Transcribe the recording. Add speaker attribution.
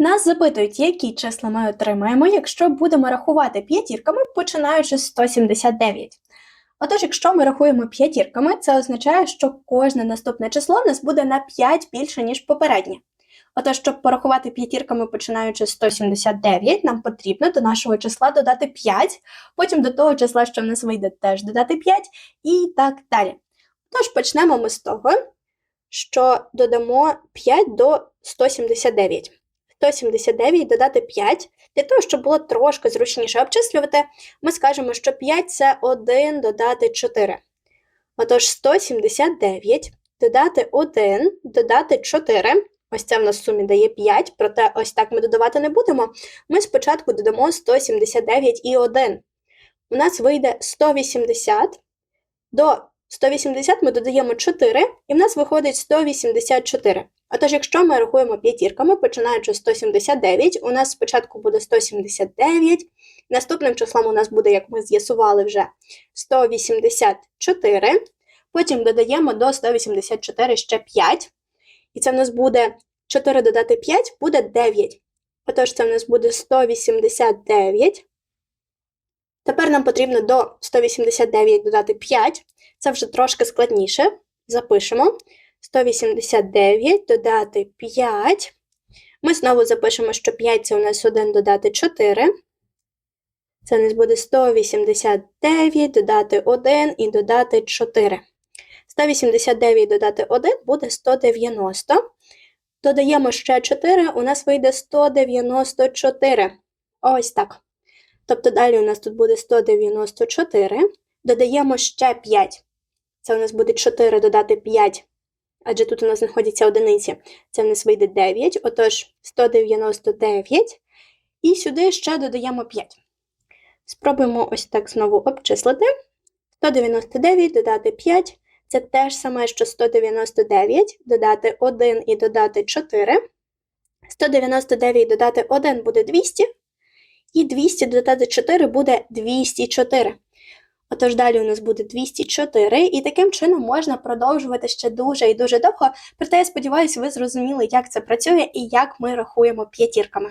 Speaker 1: Нас запитують, які числа ми отримаємо, якщо будемо рахувати п'ятірками, починаючи з 179. Отож, якщо ми рахуємо п'ятірками, це означає, що кожне наступне число в нас буде на 5 більше, ніж попереднє. Отож, щоб порахувати п'ятірками, починаючи з 179, нам потрібно до нашого числа додати 5, потім до того числа, що в нас вийде, теж додати 5, і так далі. Тож почнемо ми з того, що додамо 5 до 179. 179 додати 5. Для того, щоб було трошки зручніше обчислювати, ми скажемо, що 5 це 1 додати 4. Отож, 179 додати 1, додати 4. Ось це в нас в сумі дає 5, проте ось так ми додавати не будемо. Ми спочатку додамо 179 і 1. У нас вийде 180. До 180 ми додаємо 4, і в нас виходить 184. Отож, якщо ми рахуємо п'ятірками, починаючи з 179, у нас спочатку буде 179, наступним числом у нас буде, як ми з'ясували вже, 184, потім додаємо до 184 ще 5, і це в нас буде 4 додати 5, буде 9. Отож, це в нас буде 189. Тепер нам потрібно до 189 додати 5, це вже трошки складніше. Запишемо. 189 додати 5. Ми знову запишемо, що 5 це у нас 1 додати 4. Це у нас буде 189 додати 1 і додати 4. 189 додати 1 буде 190. Додаємо ще 4, у нас вийде 194. Ось так. Тобто далі у нас тут буде 194. Додаємо ще 5. Це у нас буде 4 додати 5 адже тут у нас знаходяться одиниці, це в нас вийде 9, отож 199. І сюди ще додаємо 5. Спробуємо ось так знову обчислити. 199 додати 5 це те ж саме, що 199 додати 1 і додати 4. 199 додати 1 буде 200, і 200 додати 4 буде 204. Отож, далі у нас буде 204, і таким чином можна продовжувати ще дуже і дуже довго. Проте я сподіваюся, ви зрозуміли, як це працює і як ми рахуємо п'ятірками.